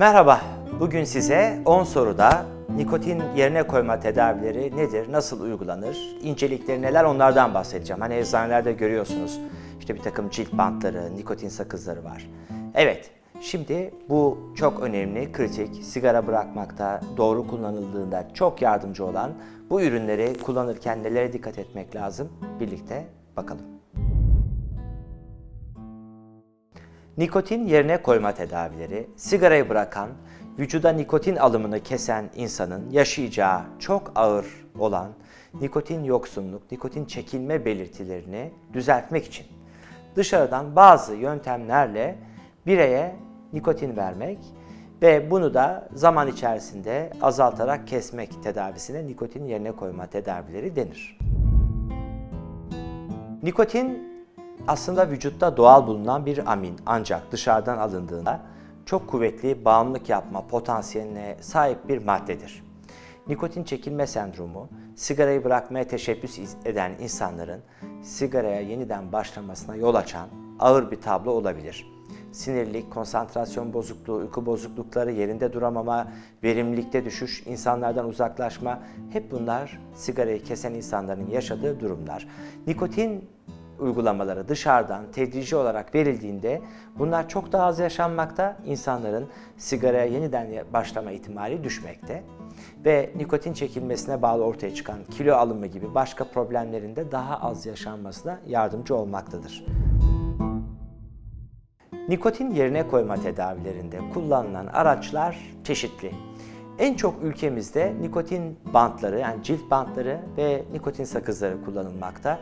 Merhaba, bugün size 10 soruda nikotin yerine koyma tedavileri nedir, nasıl uygulanır, incelikleri neler onlardan bahsedeceğim. Hani eczanelerde görüyorsunuz işte bir takım cilt bantları, nikotin sakızları var. Evet, şimdi bu çok önemli, kritik, sigara bırakmakta, doğru kullanıldığında çok yardımcı olan bu ürünleri kullanırken nelere dikkat etmek lazım birlikte bakalım. Nikotin yerine koyma tedavileri, sigarayı bırakan, vücuda nikotin alımını kesen insanın yaşayacağı çok ağır olan nikotin yoksunluk, nikotin çekilme belirtilerini düzeltmek için dışarıdan bazı yöntemlerle bireye nikotin vermek ve bunu da zaman içerisinde azaltarak kesmek tedavisine nikotin yerine koyma tedavileri denir. Nikotin aslında vücutta doğal bulunan bir amin ancak dışarıdan alındığında çok kuvvetli bağımlılık yapma potansiyeline sahip bir maddedir. Nikotin çekilme sendromu, sigarayı bırakmaya teşebbüs eden insanların sigaraya yeniden başlamasına yol açan ağır bir tablo olabilir. Sinirlilik, konsantrasyon bozukluğu, uyku bozuklukları, yerinde duramama, verimlilikte düşüş, insanlardan uzaklaşma hep bunlar sigarayı kesen insanların yaşadığı durumlar. Nikotin uygulamaları dışarıdan tedrici olarak verildiğinde bunlar çok daha az yaşanmakta, insanların sigaraya yeniden başlama ihtimali düşmekte ve nikotin çekilmesine bağlı ortaya çıkan kilo alımı gibi başka problemlerin de daha az yaşanmasına yardımcı olmaktadır. Nikotin yerine koyma tedavilerinde kullanılan araçlar çeşitli. En çok ülkemizde nikotin bantları yani cilt bantları ve nikotin sakızları kullanılmakta.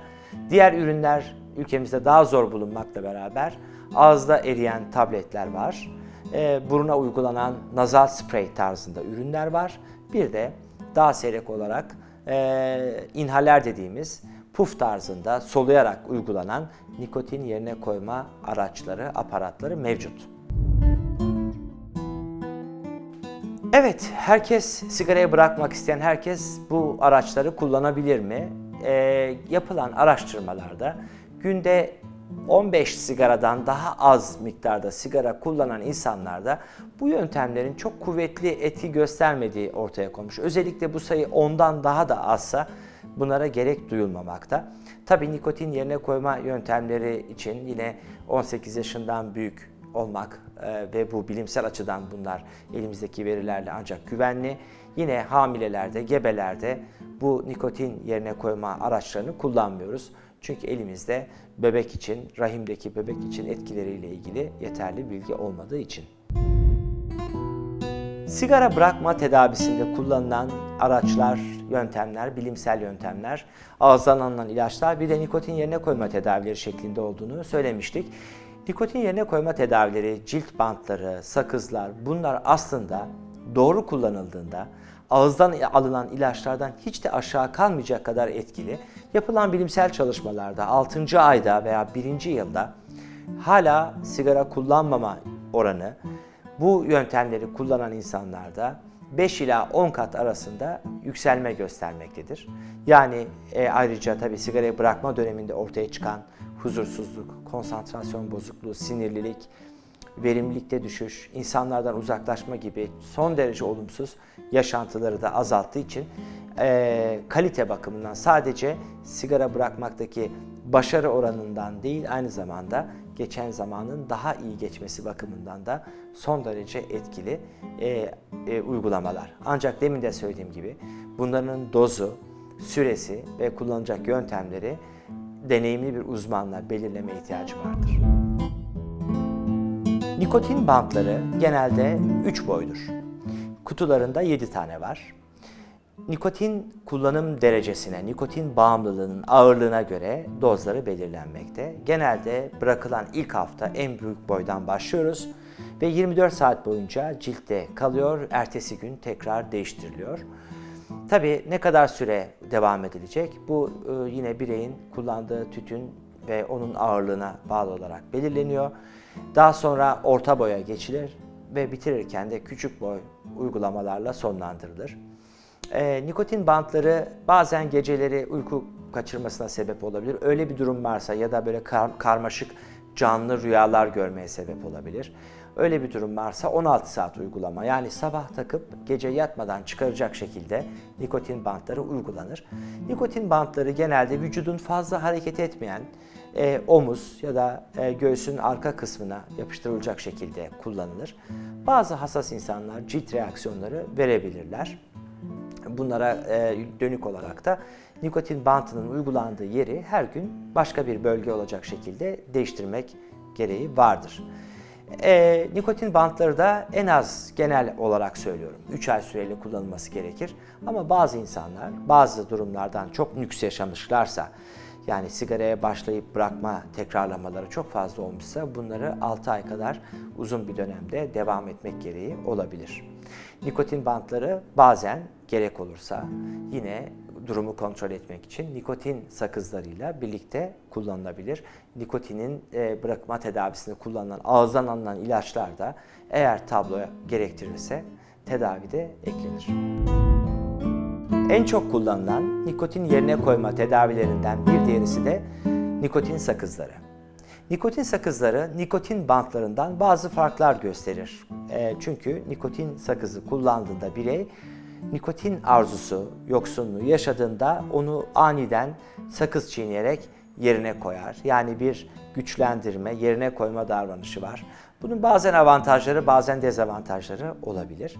Diğer ürünler ülkemizde daha zor bulunmakla beraber ağızda eriyen tabletler var. E, buruna uygulanan nazal sprey tarzında ürünler var. Bir de daha seyrek olarak e, inhaler dediğimiz puf tarzında soluyarak uygulanan nikotin yerine koyma araçları, aparatları mevcut. Evet, herkes sigarayı bırakmak isteyen herkes bu araçları kullanabilir mi? E, yapılan araştırmalarda günde 15 sigaradan daha az miktarda sigara kullanan insanlarda bu yöntemlerin çok kuvvetli etki göstermediği ortaya konmuş. Özellikle bu sayı 10'dan daha da azsa bunlara gerek duyulmamakta. Tabi nikotin yerine koyma yöntemleri için yine 18 yaşından büyük olmak e, ve bu bilimsel açıdan bunlar elimizdeki verilerle ancak güvenli. Yine hamilelerde, gebelerde bu nikotin yerine koyma araçlarını kullanmıyoruz. Çünkü elimizde bebek için, rahimdeki bebek için etkileriyle ilgili yeterli bilgi olmadığı için. Sigara bırakma tedavisinde kullanılan araçlar, yöntemler, bilimsel yöntemler, ağızdan alınan ilaçlar bir de nikotin yerine koyma tedavileri şeklinde olduğunu söylemiştik. Nikotin yerine koyma tedavileri, cilt bantları, sakızlar bunlar aslında doğru kullanıldığında ağızdan alınan ilaçlardan hiç de aşağı kalmayacak kadar etkili. Yapılan bilimsel çalışmalarda 6. ayda veya 1. yılda hala sigara kullanmama oranı bu yöntemleri kullanan insanlarda 5 ila 10 kat arasında yükselme göstermektedir. Yani e, ayrıca tabii sigarayı bırakma döneminde ortaya çıkan huzursuzluk, konsantrasyon bozukluğu, sinirlilik, verimlilikte düşüş, insanlardan uzaklaşma gibi son derece olumsuz yaşantıları da azalttığı için e, kalite bakımından sadece sigara bırakmaktaki başarı oranından değil aynı zamanda geçen zamanın daha iyi geçmesi bakımından da son derece etkili e, e, uygulamalar. Ancak demin de söylediğim gibi bunların dozu, süresi ve kullanacak yöntemleri deneyimli bir uzmanla belirleme ihtiyacı vardır. Nikotin bantları genelde 3 boydur. Kutularında 7 tane var. Nikotin kullanım derecesine, nikotin bağımlılığının ağırlığına göre dozları belirlenmekte. Genelde bırakılan ilk hafta en büyük boydan başlıyoruz ve 24 saat boyunca ciltte kalıyor, ertesi gün tekrar değiştiriliyor. Tabii ne kadar süre devam edilecek? Bu e, yine bireyin kullandığı tütün ve onun ağırlığına bağlı olarak belirleniyor. Daha sonra orta boya geçilir ve bitirirken de küçük boy uygulamalarla sonlandırılır. E, nikotin bantları bazen geceleri uyku kaçırmasına sebep olabilir. Öyle bir durum varsa ya da böyle kar, karmaşık canlı rüyalar görmeye sebep olabilir. Öyle bir durum varsa 16 saat uygulama. Yani sabah takıp gece yatmadan çıkaracak şekilde nikotin bantları uygulanır. Nikotin bantları genelde vücudun fazla hareket etmeyen e, omuz ya da e, göğsün arka kısmına yapıştırılacak şekilde kullanılır. Bazı hassas insanlar cilt reaksiyonları verebilirler. Bunlara e, dönük olarak da nikotin bantının uygulandığı yeri her gün başka bir bölge olacak şekilde değiştirmek gereği vardır. E, nikotin bantları da en az genel olarak söylüyorum 3 ay süreli kullanılması gerekir. Ama bazı insanlar bazı durumlardan çok nüks yaşamışlarsa yani sigaraya başlayıp bırakma tekrarlamaları çok fazla olmuşsa bunları 6 ay kadar uzun bir dönemde devam etmek gereği olabilir. Nikotin bantları bazen gerek olursa yine durumu kontrol etmek için nikotin sakızlarıyla birlikte kullanılabilir. Nikotinin e, bırakma tedavisinde kullanılan ağızdan alınan ilaçlar da eğer tablo gerektirirse tedavide eklenir. En çok kullanılan nikotin yerine koyma tedavilerinden bir diğerisi de nikotin sakızları. Nikotin sakızları nikotin bantlarından bazı farklar gösterir. E, çünkü nikotin sakızı kullandığında birey nikotin arzusu, yoksunluğu yaşadığında onu aniden sakız çiğneyerek yerine koyar. Yani bir güçlendirme, yerine koyma davranışı var. Bunun bazen avantajları, bazen dezavantajları olabilir.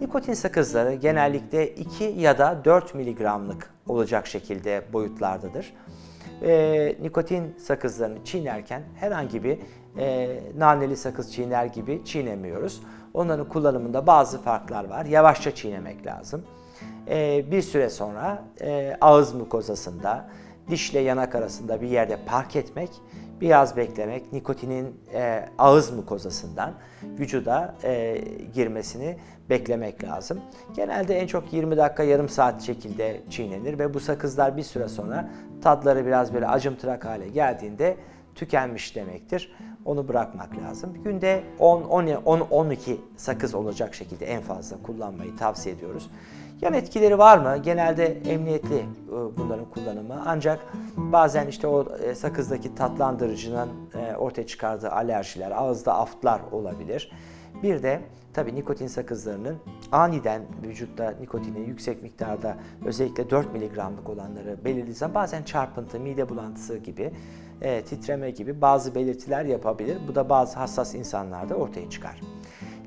Nikotin sakızları genellikle 2 ya da 4 miligramlık olacak şekilde boyutlardadır. E, nikotin sakızlarını çiğnerken herhangi bir e, naneli sakız çiğner gibi çiğnemiyoruz. Onların kullanımında bazı farklar var. Yavaşça çiğnemek lazım. E, bir süre sonra e, ağız mukozasında, dişle yanak arasında bir yerde park etmek, biraz beklemek, nikotinin e, ağız mukozasından vücuda e, girmesini beklemek lazım. Genelde en çok 20 dakika, yarım saat şekilde çiğnenir ve bu sakızlar bir süre sonra tadları biraz böyle acımtırak hale geldiğinde tükenmiş demektir. Onu bırakmak lazım. Günde 10-12 sakız olacak şekilde en fazla kullanmayı tavsiye ediyoruz. Yan etkileri var mı? Genelde emniyetli e, bunların kullanımı. Ancak bazen işte o e, sakızdaki tatlandırıcının e, ortaya çıkardığı alerjiler, ağızda aftlar olabilir. Bir de tabii nikotin sakızlarının aniden vücutta nikotini yüksek miktarda özellikle 4 miligramlık olanları belirli zaman bazen çarpıntı, mide bulantısı gibi, e, titreme gibi bazı belirtiler yapabilir. Bu da bazı hassas insanlarda ortaya çıkar.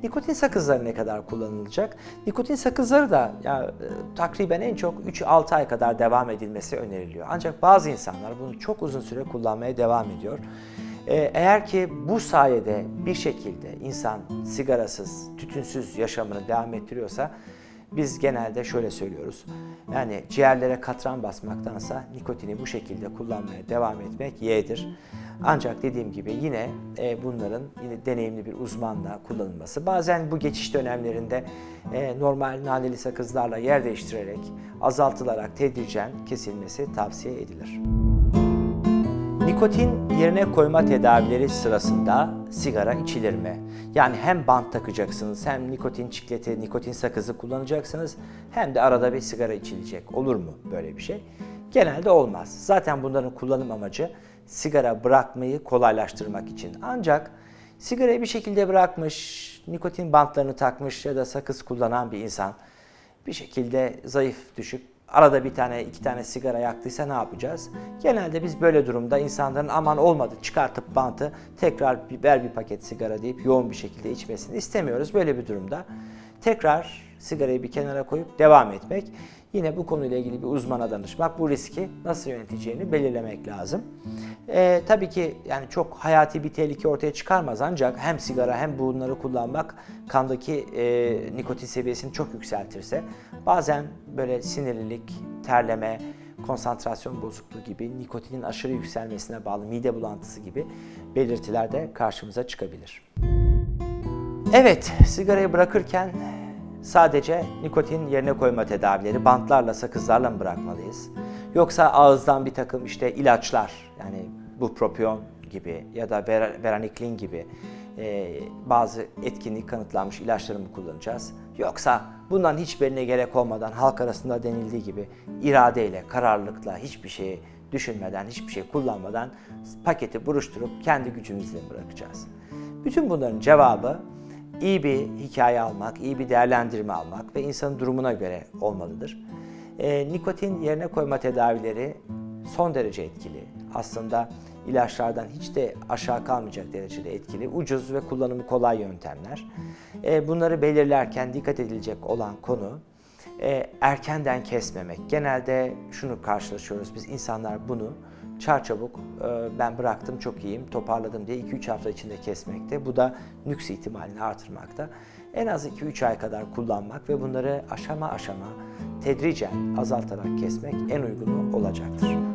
Nikotin sakızları ne kadar kullanılacak? Nikotin sakızları da ya, e, takriben en çok 3-6 ay kadar devam edilmesi öneriliyor. Ancak bazı insanlar bunu çok uzun süre kullanmaya devam ediyor. E, eğer ki bu sayede bir şekilde insan sigarasız, tütünsüz yaşamını devam ettiriyorsa biz genelde şöyle söylüyoruz. Yani ciğerlere katran basmaktansa nikotini bu şekilde kullanmaya devam etmek yeğdir. Ancak dediğim gibi yine e, bunların yine deneyimli bir uzmanla kullanılması. Bazen bu geçiş dönemlerinde e, normal naneli sakızlarla yer değiştirerek azaltılarak tedricen kesilmesi tavsiye edilir. Nikotin yerine koyma tedavileri sırasında sigara içilir mi? Yani hem bant takacaksınız, hem nikotin çikleti, nikotin sakızı kullanacaksınız, hem de arada bir sigara içilecek. Olur mu böyle bir şey? Genelde olmaz. Zaten bunların kullanım amacı sigara bırakmayı kolaylaştırmak için. Ancak sigarayı bir şekilde bırakmış, nikotin bantlarını takmış ya da sakız kullanan bir insan bir şekilde zayıf düşüp arada bir tane iki tane sigara yaktıysa ne yapacağız? Genelde biz böyle durumda insanların aman olmadı çıkartıp bantı tekrar bir, ver bir paket sigara deyip yoğun bir şekilde içmesini istemiyoruz. Böyle bir durumda tekrar sigarayı bir kenara koyup devam etmek. Yine bu konuyla ilgili bir uzmana danışmak, bu riski nasıl yöneteceğini belirlemek lazım. Ee, tabii ki yani çok hayati bir tehlike ortaya çıkarmaz ancak hem sigara hem bunları kullanmak kandaki e, nikotin seviyesini çok yükseltirse bazen böyle sinirlilik, terleme, konsantrasyon bozukluğu gibi nikotinin aşırı yükselmesine bağlı mide bulantısı gibi belirtiler de karşımıza çıkabilir. Evet, sigarayı bırakırken sadece nikotin yerine koyma tedavileri bantlarla, sakızlarla mı bırakmalıyız? Yoksa ağızdan bir takım işte ilaçlar yani bupropion gibi ya da ver, veraniklin gibi e, bazı etkinlik kanıtlanmış ilaçları mı kullanacağız? Yoksa bundan hiçbirine gerek olmadan halk arasında denildiği gibi iradeyle, kararlılıkla hiçbir şeyi düşünmeden, hiçbir şey kullanmadan paketi buruşturup kendi gücümüzle bırakacağız. Bütün bunların cevabı iyi bir hikaye almak, iyi bir değerlendirme almak ve insanın durumuna göre olmalıdır. E, nikotin yerine koyma tedavileri son derece etkili. Aslında ilaçlardan hiç de aşağı kalmayacak derecede etkili, ucuz ve kullanımı kolay yöntemler. E, bunları belirlerken dikkat edilecek olan konu e, erkenden kesmemek. Genelde şunu karşılaşıyoruz biz insanlar bunu çarçabuk e, ben bıraktım çok iyiyim toparladım diye 2-3 hafta içinde kesmekte. Bu da nüks ihtimalini artırmakta. En az 2-3 ay kadar kullanmak ve bunları aşama aşama tedricen azaltarak kesmek en uygunu olacaktır.